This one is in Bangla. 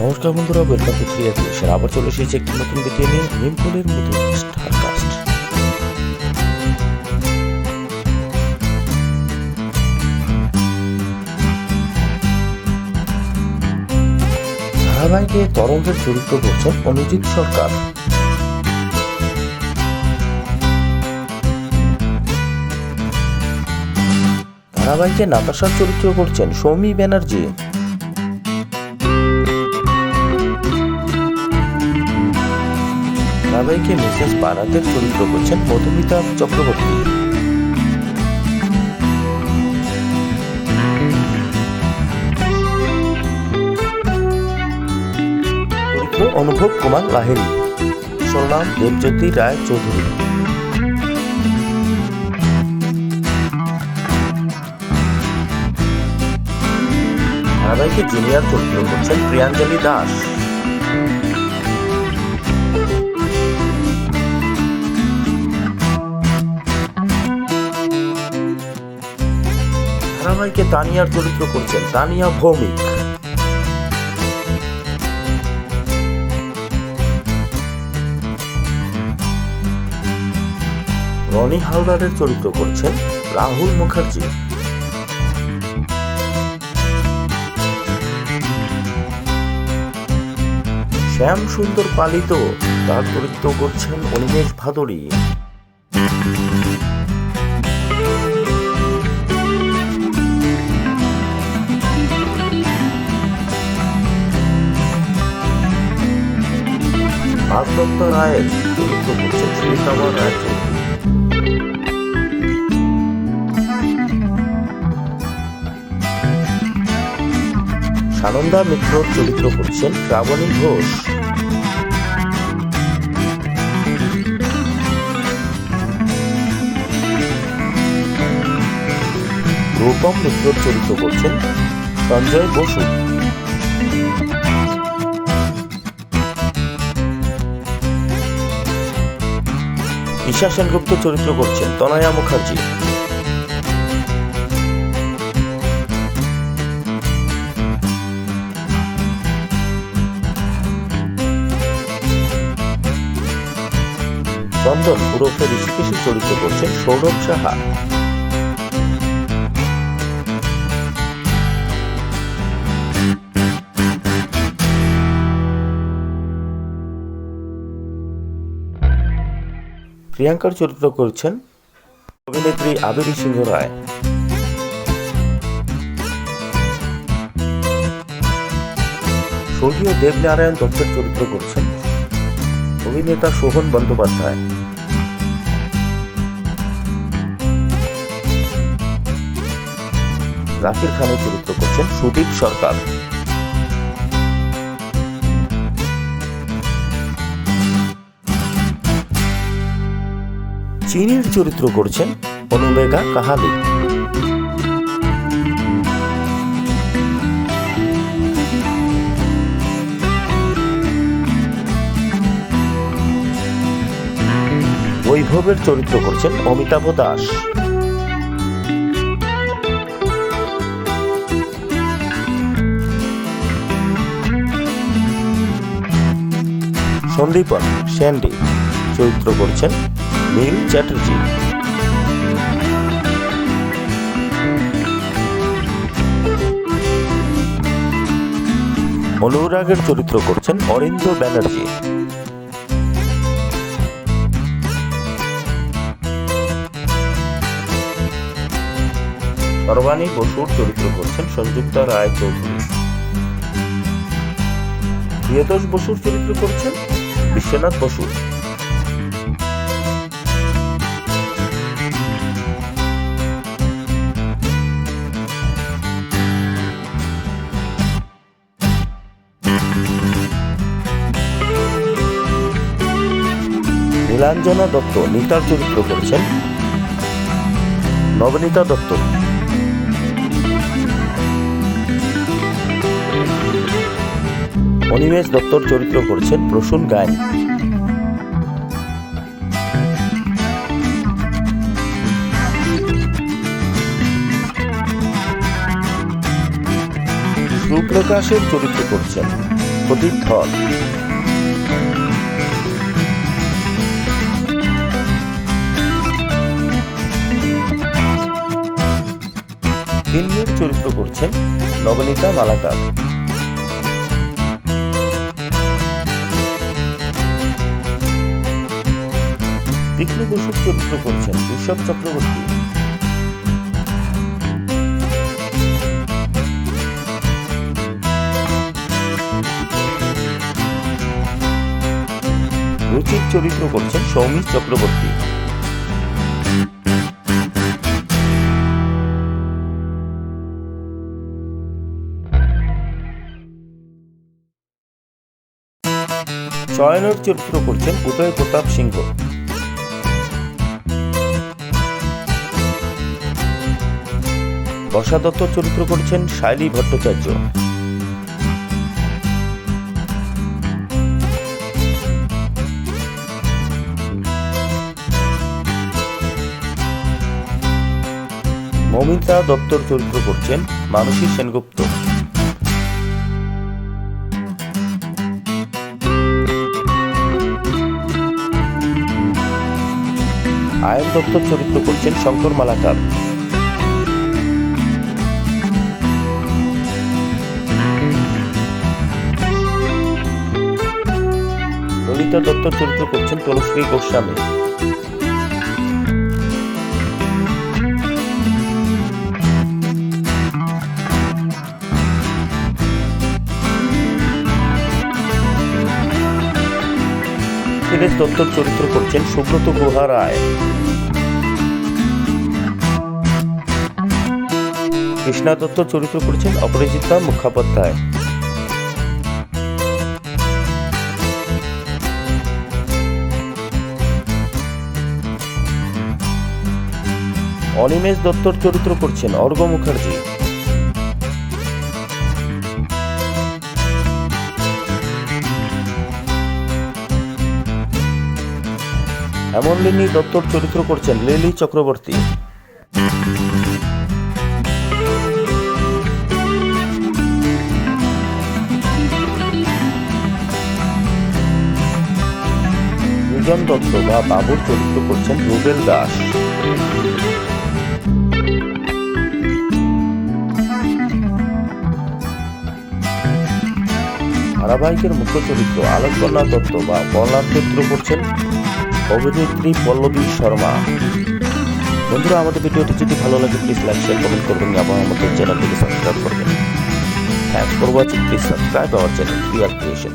নমস্কার বন্ধুরা ওয়েলকাম টু ক্রিয়া ক্রিয়েশন আবার চলে এসেছি একটি নতুন ভিডিও নিয়ে মতো স্টারকাস্ট ধারাবাহিকে তরঙ্গের চরিত্র করছেন অনুজিৎ সরকার। ধারাবাহিকে নাতাশার চরিত্র করছেন সৌমি ব্যানার্জি। ধারাবাহিকে মিসেস বারাতের চরিত্র করছেন মধুমিতা চক্রবর্তী। অনুভব কুমার লাহেরি সোনাম দেবজ্যোতি রায় চৌধুরী। ধারাবাহিকে জুনিয়র চরিত্র করছেন প্রিয়াঞ্জলি দাস। ধারাবাহিকে তানিয়ার চরিত্র করছেন, তানিয়া ভৌমিক। রনি হালদারের চরিত্র করছেন রাহুল মুখার্জি। শ্যাম সুন্দর পালিত তার চরিত্র করছেন অনিমেষ ভাদুরী ভাগদত্ত রায়ের চরিত্র করছেন সুমিতামা রায় চৌধুরী। সানন্দা মিত্র চরিত্র করছেন শ্রাবণী ঘোষ রূপম মিত্র চরিত্র করছেন সঞ্জয় বসু ঈশা সেনগুপ্ত চরিত্র করছেন তনয়া মুখার্জি। চন্দন ওরফে ঋষিকেশের চরিত্র করছেন সৌরভ সাহা। প্রিয়াঙ্কার চরিত্র করছেন অভিনেত্রী আবিরি সিংহ রায়। স্বর্গীয় দেবনারায়ণ দত্তের চরিত্র করছেন অভিনেতা শোভন বন্দ্যোপাধ্যায়। জাকির খানের চরিত্র করছেন সুদীপ সরকার। চিনির চরিত্র করছেন অনুমেগা কাহালি। বৈভবের চরিত্র করছেন অমিতাভ দাস। সন্দীপন স্যান্ডি চরিত্র করছেন নীল চ্যাটার্জি। অনুরাগের চরিত্র করছেন অরিন্দ ব্যানার্জি। সর্বাণী বসুর চরিত্র করছেন সংযুক্তা রায় চৌধুরী। প্রিয়তোষ বসুর চরিত্র করছেন বিশ্বনাথ বসু। নীলাঞ্জনা দত্ত নিতার চরিত্র করেছেন। নবনীতা দত্ত। অনিমেষ দত্তর চরিত্র করেছেন প্রসূন গায়ন। সুপ্রকাশের চরিত্র করছেন প্রদীপ ধর। ফিল্মের চরিত্র করছেন নবনীতা মালাকার। তীক্ষ্ণ বসুর চরিত্র করছেন ঋষভ চক্রবর্তী। রুচির চরিত্র করছেন সৌমিক চক্রবর্তী। চয়নের চরিত্র করছেন উদয় প্রতাপ সিংহ। বর্ষা দত্ত চরিত্র করছেন শাইলী ভট্টাচার্য। মমিতা দত্তর চরিত্র করছেন মানসী সেনগুপ্ত। দত্তর চরিত্র করছেন শঙ্কর মালাকার। ললিতা দত্তর চরিত্র করছেন তনুশ্রী গোস্বামী। দীনেশ দত্তর চরিত্র করছেন সুব্রত গুহা রায়। কৃষ্ণা দত্ত চরিত্র করেছেন অপরাজিতা মুখোপাধ্যায়। অনিমেষ দত্তর চরিত্র করছেন অর্ঘ মুখার্জি। হেমনলিনী দত্তর চরিত্র করছেন লিলি চক্রবর্তী। সুজন দত্ত বা বাবুর চরিত্র করছেন রুবেল দাস। ধারাবাহিকের মুখ্য চরিত্র আলোককন্যা দত্ত বা বর্ণার চরিত্র করছেন অভিনেত্রী পল্লবী শর্মা। বন্ধুরা, আমাদের ভিডিওটি যদি ভালো লাগে প্লিজ লাইক শেয়ার কমেন্ট করবেন এবং আমাদের চ্যানেলটিকে সাবস্ক্রাইব করবেন। Thanks for watching please subscribe our channel ক্রিয়ার ক্রিয়েশন